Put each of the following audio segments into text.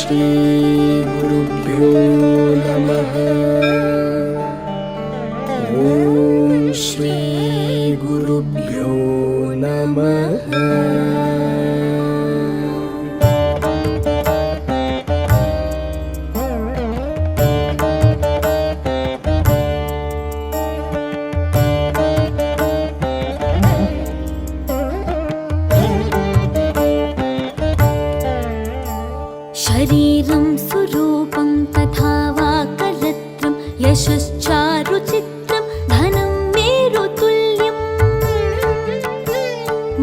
श्रीगुरुभ्यो नमः ॐ श्रीगुरुभ्यो नमः యశశ్చారు చిత్రం ధనం మేరు తుల్యం.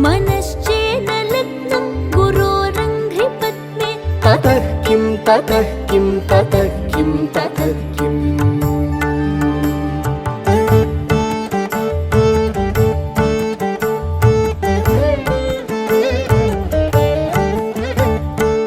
మనశ్చేన లగ్నం గురోరంఘ్రి పద్మే. తతః కిం తతః కిం తతః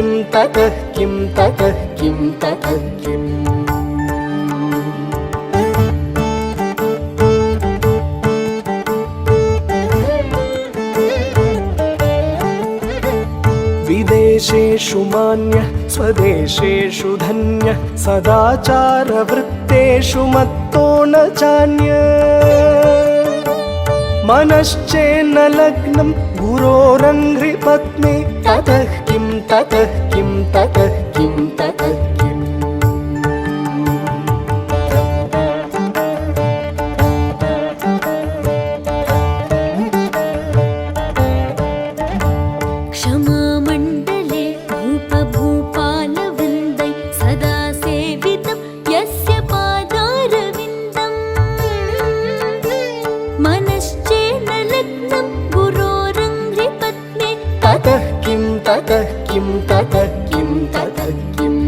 किं ततः किं विदेशेषु मान्यः स्वदेशेषु धन्यः सदाचारवृत्तेषु मत्तो न चान्य मनश्चेन्न लग्नं गुरोरङ्घ्रिपत्नी ततः किं ततः किं ततः किं ततः किं ततः किं ततः किं ततः किम्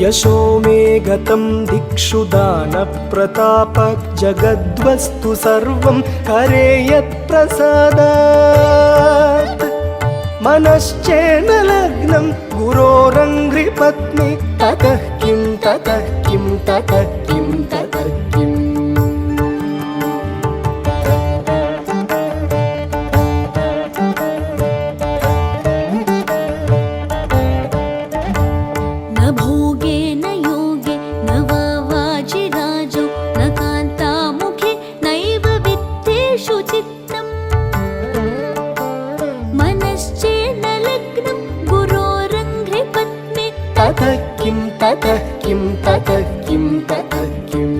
यशो मे गतं दिक्षु दानप्रताप जगद्वस्तु सर्वं करे यत्प्रसादात् मनश्चेन लग्नं गुरोरङ्घ्रिपत्नी ततः किं ततः किं ततः किं ततः किम् न भोगे न योगे न वा वाजिराजो न कान्तामुखे नैव वित्तेषु चित्तम्। मनश्चेन लग्नं गुरोरङ्घ्रिपत्ने ततः किं ततः किं ततः किं ततः किम्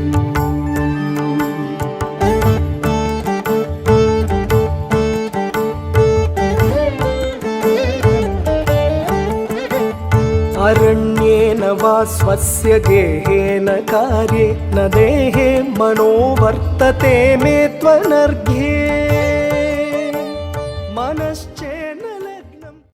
अरण्येन वा स्वस्य गेहेन कार्ये न देहे मनो वर्तते मे त्वनर्घ्ये